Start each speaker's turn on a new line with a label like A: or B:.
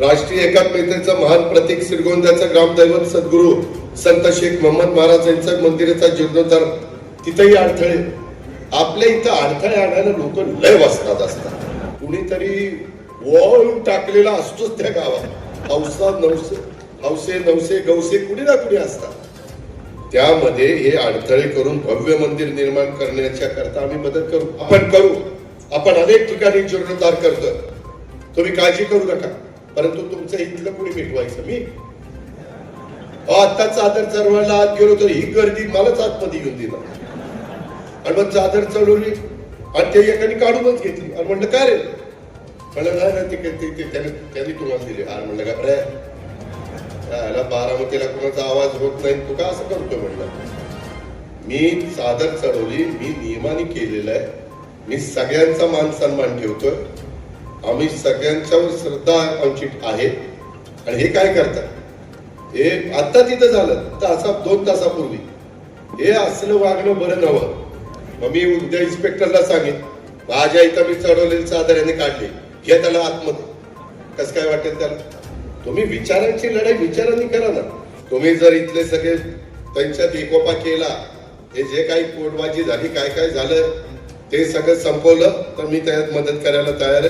A: राष्ट्रीय एकात्मतेचं महान प्रतीक श्रीगोंद्याचं ग्रामदैवत सद्गुरू संत शेख मोहम्मद महाराज यांचं मंदिराचा जीर्णोद्धार तिथेही अडथळे. आपल्या इथं अडथळे आणायला लोक लय वाचतात असतात. कुणीतरी वळून टाकलेला असतोच त्या गावात. हौसा नवसे हौसे नवसे गौसे कुणी ना कुणी असतात. त्यामध्ये हे अडथळे करून भव्य मंदिर निर्माण करण्याच्या करता आम्ही मदत करू. आपण करू. आपण अनेक ठिकाणी जीर्णोद्धार करतोय. तुम्ही काळजी करू नका. परंतु तुमचं इथलं कुणी मिटवायचं? मी? अहो, आता चादर चढवायला आत गेलो तर ही गर्दी मलाच आतमध्ये येऊन दिला. आणि मग चादर चढवली आणि ते एकाने काढूनच घेतली. आणि म्हणलं काय रे? म्हणलं नाही ना ते त्यांनी तुम्हाला दिले. आर म्हणलं का रे त्याला बारामतीला कोणाचा आवाज होत नाही तू का असं करतो म्हणलं मी चादर चढवली मी नियमाने केलेलं आहे. मी सगळ्यांचा मान सन्मान ठेवतोय. आम्ही सगळ्यांच्यावर श्रद्धा आमची आहे. आणि हे काय करतात? हे आता तिथं झालं तर असा दोन तासापूर्वी. हे असलं वागणं बरं नव्हं मग मी उद्या इन्स्पेक्टरला सांगेन माझ्या इथं मी चढवलेली चादर याने काढली. घे त्याला आतमध्ये. कसं काय वाटेल त्याला? तुम्ही विचारांची लढाई विचारांनी करा ना. तुम्ही जर इथले सगळे त्यांच्यात एकोपा केला हे जे काही पोटबाजी झाली काय काय झालं ते सगळं संपवलं तर मी त्यात मदत करायला तयार आहे.